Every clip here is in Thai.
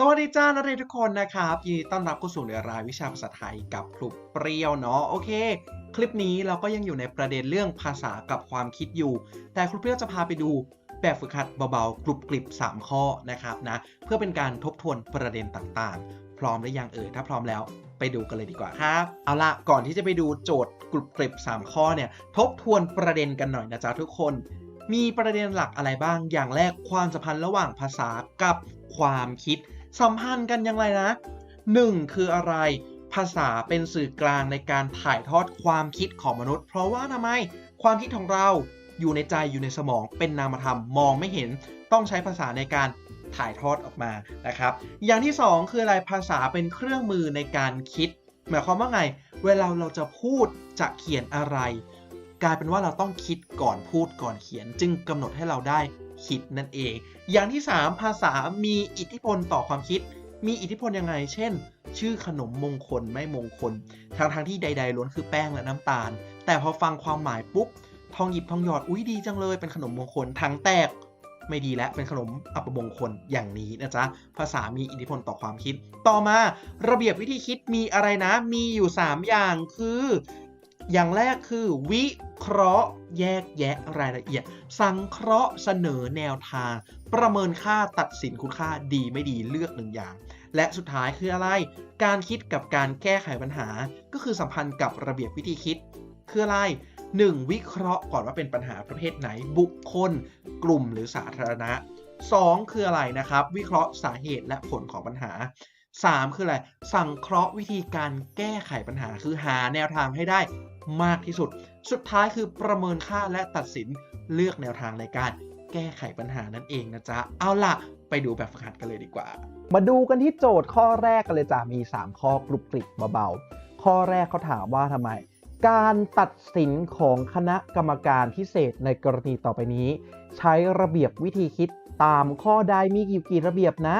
สวัสดีจ้านักเรียนทุกคนนะครับยินดีต้อนรับเข้าสู่ในรายวิชาภาษาไทยกับครูเปรี้ยวเนาะโอเค คลิปนี้เราก็ยังอยู่ในประเด็นเรื่องภาษากับความคิดอยู่ แต่ครูเปรี้ยวจะพาไปดูแบบฝึกหัดเบาๆกรุบกริบ 3 ข้อนะครับนะเพื่อเป็นการทบทวนประเด็นต่างๆ พร้อมหรือยังเอ่ยถ้าพร้อมแล้วไปดูกันเลยดีกว่าครับ เอาละก่อนที่จะไปดูโจทย์กรุบกริบ 3 ข้อเนี่ยทบทวนประเด็นกันหน่อยนะจ๊ะทุกคน มีประเด็นหลักอะไรบ้างอย่างแรกความสัมพันธ์ระหว่างภาษากับความคิด สัมพันธ์กันอย่างไรนะ 1. คืออะไร ภาษาเป็นสื่อกลางในการถ่ายทอดความคิดของมนุษย์ เพราะว่าทำไม ความคิดของเราอยู่ในใจอยู่ในสมองเป็นนามธรรมมองไม่เห็น ต้องใช้ภาษาในการถ่ายทอดออกมานะครับ อย่างที่ 2 คืออะไรภาษาเป็นเครื่องมือในการคิด หมายความว่าไง เวลาเราจะพูดจะเขียนอะไร กลายเป็นว่าเราต้องคิดก่อนพูดก่อนเขียน จึงกำหนดให้เราได้ คิดนั่นเอง อย่างที่ 3 ภาษามีอิทธิพลต่อความคิด มีอิทธิพลยังไง เช่น ชื่อขนมมงคลไม่มงคลทางทางๆที่ใด ๆล้วนคือแป้งและน้ำตาล แต่พอฟังความหมายปุ๊บ ทองหยิบทองหยอดอุ้ยดีจังเลยเป็นขนมมงคลถังแตกไม่ดีแล้วเป็นขนมอัปมงคลอย่างนี้นะจ๊ะ ภาษามีอิทธิพลต่อความคิด ต่อมาระเบียบวิธีคิดมีอะไรนะ มีอยู่ 3 อย่างคือ อย่างแรกคือวิเคราะห์ แยกแยะรายละเอียด สังเคราะห์เสนอแนวทาง ประเมินค่าตัดสินคุณค่าดีไม่ดีเลือกหนึ่งอย่าง และสุดท้ายคืออะไร การคิดกับการแก้ไขปัญหา ก็คือสัมพันธ์กับระเบียบวิธีคิด คืออะไร 1. วิเคราะห์ก่อนว่าเป็นปัญหาประเภทไหนบุคคล กลุ่มหรือสาธารณะ 2. คืออะไรนะครับ วิเคราะห์สาเหตุและผลของปัญหา 3. คืออะไร สังเคราะห์วิธีการแก้ไขปัญหา คือหาแนวทางให้ได้มากที่สุด สุดท้ายคือประเมินค่าและตัดสินเลือกแนวทางในการแก้ไขปัญหานั่นเองนะจ๊ะ เอาล่ะ ไปดูแบบฝึกหัดกันเลยดีกว่า มาดูกันที่โจทย์ข้อแรกกันเลยจ้ะ มี 3 ข้อกรุบกริบเบาๆ ข้อแรกเขาถามว่าทำไม การตัดสินของคณะกรรมการพิเศษในกรณีต่อไปนี้ ใช้ระเบียบวิธีคิดตามข้อใดมีกี่กี่ระเบียบนะ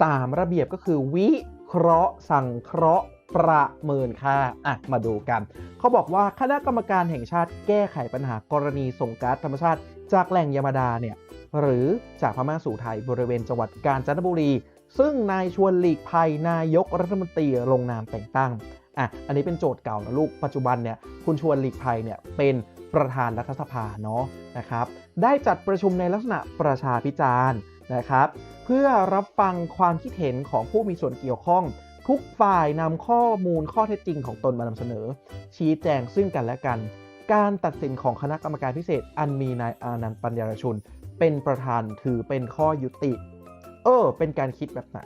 3 ระเบียบก็คือวิเคราะห์สังเคราะห์ประเมินค่าอะมาดูกัน เขาบอกว่าคณะกรรมการแห่งชาติแก้ไขปัญหากรณีส่งก๊าซธรรมชาติ จากแหล่งยามาดาเนี่ยหรือจากพม่าสู่ไทยบริเวณจังหวัดกาญจนบุรี ซึ่งนายชวนหลีกภัยนายกรัฐมนตรีลงนามแต่งตั้งอะอันนี้เป็นโจทย์เก่านะลูกปัจจุบันเนี่ยคุณชวนหลีกภัยเนี่ยเป็นประธานรัฐสภาเนาะนะครับได้จัดประชุมในลักษณะประชาพิจารณ์ นะครับ เพื่อรับฟังความคิดเห็นของผู้มีส่วนเกี่ยวข้อง ทุกฝ่ายนำข้อมูลข้อเท็จจริงของตนมานำเสนอ ชี้แจงซึ่งกันและกัน การตัดสินของคณะกรรมการพิเศษ อันมีนายอานันต์ปัญญารชุน เป็นประธานถือเป็นข้อยุติ เออ เป็นการคิดแบบไหน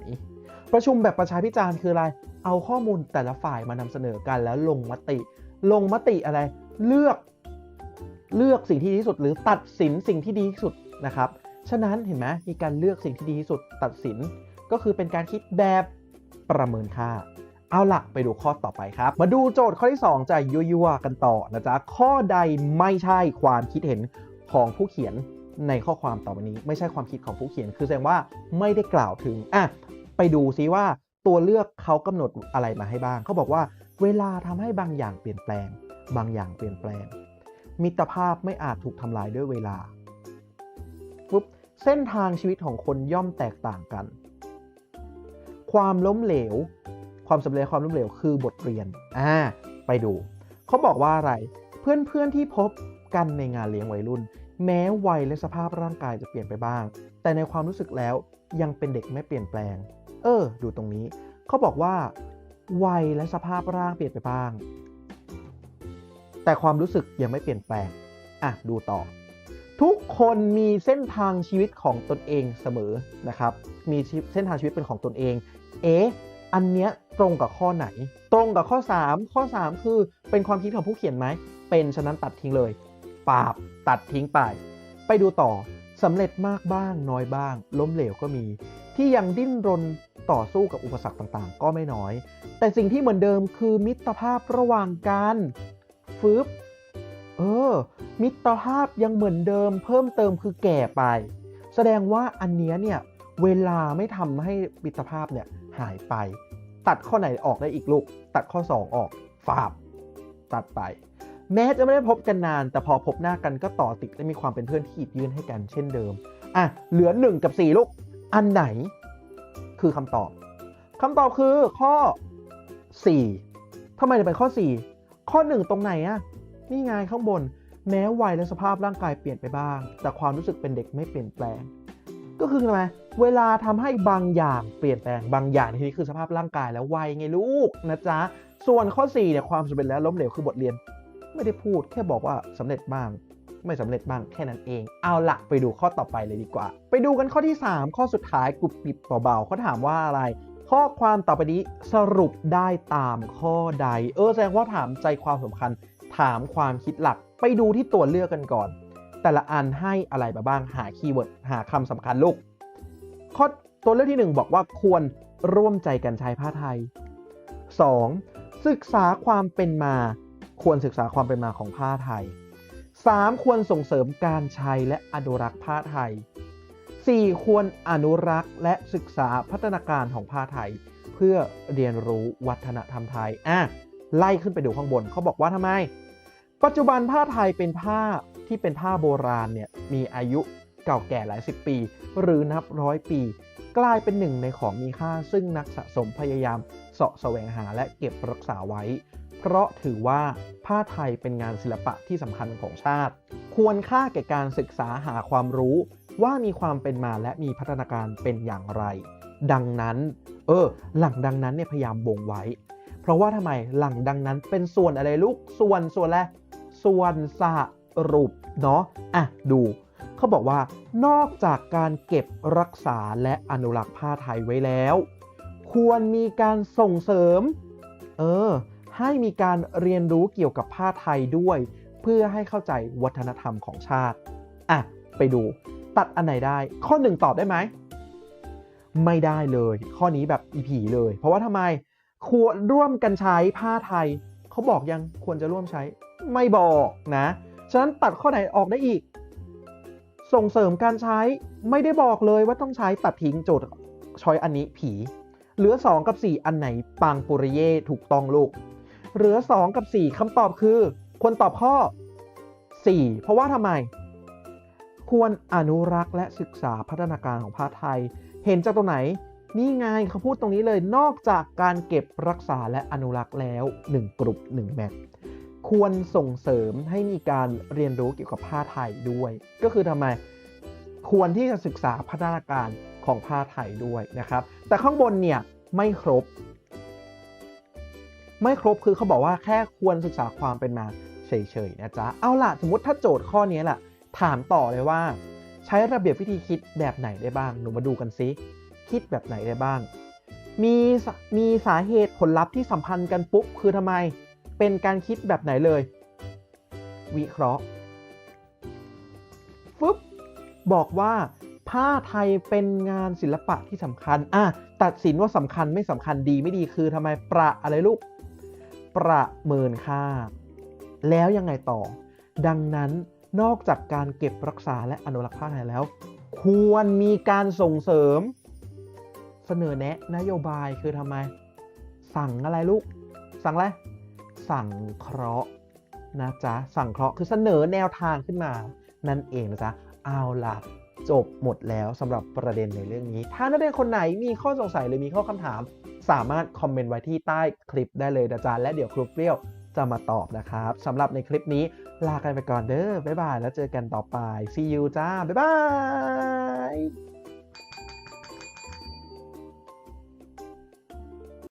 ประชุมแบบประชาพิจารณ์คืออะไร เอาข้อมูลแต่ละฝ่ายมานำเสนอกันแล้วลงมติ ลงมติอะไร เลือกเลือกสิ่งที่ดีที่สุดหรือตัดสินสิ่งที่ดีที่สุดนะครับ ฉะนั้นเห็นไหมมีการเลือกสิ่งที่ดีที่สุดตัดสิน ก็คือเป็นการคิดแบบประเมินค่า เอาละไปดูข้อต่อไปครับ มาดูโจทย์ข้อที่ 2จะยั่วๆกันต่อนะจ๊ะ ข้อใดไม่ใช่ความคิดเห็นของผู้เขียนในข้อความต่อไปนี้ ไม่ใช่ความคิดของผู้เขียน คือแสดงว่าไม่ได้กล่าวถึงอะไปดูซิว่าตัวเลือกเขากำหนดอะไรมาให้บ้าง เขาบอกว่าเวลาทำให้บางอย่างเปลี่ยนแปลง บางอย่างเปลี่ยนแปลง มิตรภาพไม่อาจถูกทำลายด้วยเวลาปุ๊บ เส้นทางชีวิตของคนย่อมแตกต่างกัน ความล้มเหลว ความสำเร็จความล้มเหลวคือบทเรียน อ่า ไปดู เขาบอกว่าอะไร เพื่อนๆที่พบกันในงานเลี้ยงวัยรุ่น แม้วัยและสภาพร่างกายจะเปลี่ยนไปบ้าง แต่ในความรู้สึกแล้วยังเป็นเด็กไม่เปลี่ยนแปลง เออ ดูตรงนี้ เขาบอกว่า วัยและสภาพร่างเปลี่ยนไปบ้าง แต่ความรู้สึกยังไม่เปลี่ยนแปลง อะ ดูต่อ ทุกคนมีเส้นทางชีวิตของตนเองเสมอนะครับ มีเส้นทางชีวิตเป็นของตนเอง เอ๊ะ อันเนี้ยตรงกับข้อไหน ตรงกับข้อ 3 ข้อ 3 คือเป็นความคิดของผู้เขียนไหม เป็นฉะนั้นตัดทิ้งเลย ปาบตัดทิ้งไป ไปดูต่อสำเร็จมากบ้างน้อยบ้าง ล้มเหลวก็มี ที่ยังดิ้นรนต่อสู้กับอุปสรรคต่างๆ ก็ไม่น้อย แต่สิ่งที่เหมือนเดิมคือมิตรภาพระหว่างกันฟึบ เออ มิตรภาพยังเหมือนเดิม เพิ่มเติมคือแก่ไป แสดงว่าอันเนี้ยเนี่ยเวลาไม่ทำให้มิตรภาพเนี่ยหายไป ตัดข้อไหนออกได้อีกลูก ตัดข้อ 2 ออกฝาบ ตัดไป แม้จะไม่ได้พบกันนาน แต่พอพบหน้ากันก็ต่อติดและมีความเป็นเพื่อนที่หยิบยื่นให้กันเช่นเดิมอะเหลือ 1 กับ 4 ลูก อันไหนคือคำตอบคำตอบคือข้อ 4ทำไมถึงเป็นข้อ 4 ข้อ 1 ตรงไหนอะ นี่ไงข้างบน แม้วัยและสภาพร่างกายเปลี่ยนไปบ้าง แต่ความรู้สึกเป็นเด็กไม่เปลี่ยนแปลง ก็คือทำไมเวลาทำให้บางอย่างเปลี่ยนแปลงบางอย่างที่นี้คือสภาพร่างกายและวัยไงลูกนะจ๊ะส่วนข้อ4เนี่ยความสำเร็จและล้มเหลวคือบทเรียน ไม่ได้พูดแค่บอกว่าสำเร็จบ้างไม่สำเร็จบ้างแค่นั้นเอง เอาละไปดูข้อต่อไปเลยดีกว่า ไปดูกันข้อที่ 3 ข้อสุดท้ายกรุบกริบเบาๆเขาถามว่าอะไร ข้อความต่อไปนี้สรุปได้ตามข้อใด เออแสดงว่าถามใจความสำคัญ ถามความคิดหลักไปดูที่ตัวเลือกกันก่อน แต่ละอันให้อะไรมาบ้างหาคีย์เวิร์ดหาคำสำคัญลูกข้อตัวเลือกที่ 1 บอกว่าควรร่วมใจกันใช้ผ้าไทย 2. ศึกษาความเป็นมา ควรศึกษาความเป็นมาของผ้าไทย 3. ควรส่งเสริมการใช้และอนุรักษ์ผ้าไทย 4. ควรอนุรักษ์และศึกษาพัฒนาการของผ้าไทย เพื่อเรียนรู้วัฒนธรรมไทยอะไล่ขึ้นไปดูข้างบนเขาบอกว่าทำไม ปัจจุบันผ้าไทยเป็นผ้าที่เป็นผ้าโบราณเนี่ยมีอายุเก่าแก่หลายสิบปี หรือนับร้อยปี กลายเป็นหนึ่งในของมีค่า ซึ่งนักสะสมพยายามเสาะแสวงหาและเก็บรักษาไว้ เพราะถือว่าผ้าไทยเป็นงานศิลปะที่สำคัญของชาติ ควรค่าแก่การศึกษาหาความรู้ว่ามีความเป็นมาและมีพัฒนาการเป็นอย่างไร ดังนั้นเออหลังดังนั้นเนี่ยพยายามบ่งไว้ เพราะว่าทำไมหลังดังนั้นเป็นส่วนอะไรลูกส่วนส่วนอะไร ส่วนสรุปเนาะอะดูเขาบอกว่านอกจากการเก็บรักษาและอนุรักษ์ผ้าไทยไว้แล้ว ควรมีการส่งเสริม เออ ให้มีการเรียนรู้เกี่ยวกับผ้าไทยด้วย เพื่อให้เข้าใจวัฒนธรรมของชาติ อะ ไปดู ตัดอันไหนได้ ข้อหนึ่งตอบได้ไหม ไม่ได้เลย ข้อนี้แบบอีผีเลย เพราะว่าทำไม ควรร่วมกันใช้ผ้าไทย เขาบอกยังควรจะร่วมใช้ ไม่บอกนะ ฉะนั้นตัดข้อไหนออกได้อีก ส่งเสริมการใช้ไม่ได้บอกเลยว่าต้องใช้ตัดทิ้งโจทย์ช้อยอันนี้ผี เหลือ 2 กับ 4 อันไหนปังปุริเย่ถูกต้องลูก เหลือ 2 กับ 4คำตอบคือ ควรตอบข้อ 4 เพราะว่าทำไม ควรอนุรักษ์และศึกษาพัฒนาการของผ้าไทย เห็นจากตรงไหน นี่ไงเขาพูดตรงนี้เลยนอกจากการเก็บรักษาและอนุรักษ์แล้ว 1 กลุ่ม1แมทควรส่งเสริมให้มีการเรียนรู้เกี่ยวกับผ้าไทยด้วย ก็คือทำไมควรที่จะศึกษาพัฒนาการของผ้าไทยด้วยนะครับ แต่ข้างบนเนี่ยไม่ครบ ไม่ครบคือเขาบอกว่าแค่ควรศึกษาความเป็นมาเฉยๆนะจ๊ะเอาล่ะสมมติถ้าโจทย์ข้อนี้แหละถามต่อเลยว่า ใช้ระเบียบวิธีคิดแบบไหนได้บ้างหนูมาดูกันซิ คิดแบบไหนได้บ้าง มีมีสาเหตุผลลัพธ์ที่สัมพันธ์กันปุ๊บคือทำไม เป็นการคิดแบบไหนเลย วิเคราะห์ฟึบบอกว่าผ้าไทยเป็นงานศิลปะที่สำคัญอะตัดสินว่าสำคัญไม่สำคัญดีไม่ดีคือทำไมประอะไรลูก ประเมินค่า แล้วยังไงต่อ ดังนั้นนอกจากการเก็บรักษาและอนุรักษ์ผ้าไทยแล้ว ควรมีการส่งเสริม เสนอแนะนโยบายคือทำไม สั่งอะไรลูก สั่งอะไร สั่งเคราะห์นะจ๊ะ สั่งเคราะห์คือเสนอแนวทางขึ้นมา นั่นเองนะจ๊ะ เอาล่ะจบหมดแล้วสำหรับประเด็นในเรื่องนี้ ถ้านักเรียนคนไหนมีข้อสงสัยหรือมีข้อคำถาม สามารถคอมเมนต์ไว้ที่ใต้คลิปได้เลยนะจ๊ะ และเดี๋ยวครูเปรี้ยวจะมาตอบนะครับสำหรับในคลิปนี้ลากันไปก่อนเด้อบ๊ายบาย แล้วเจอกันต่อไป see you จ้า บ๊ายบาย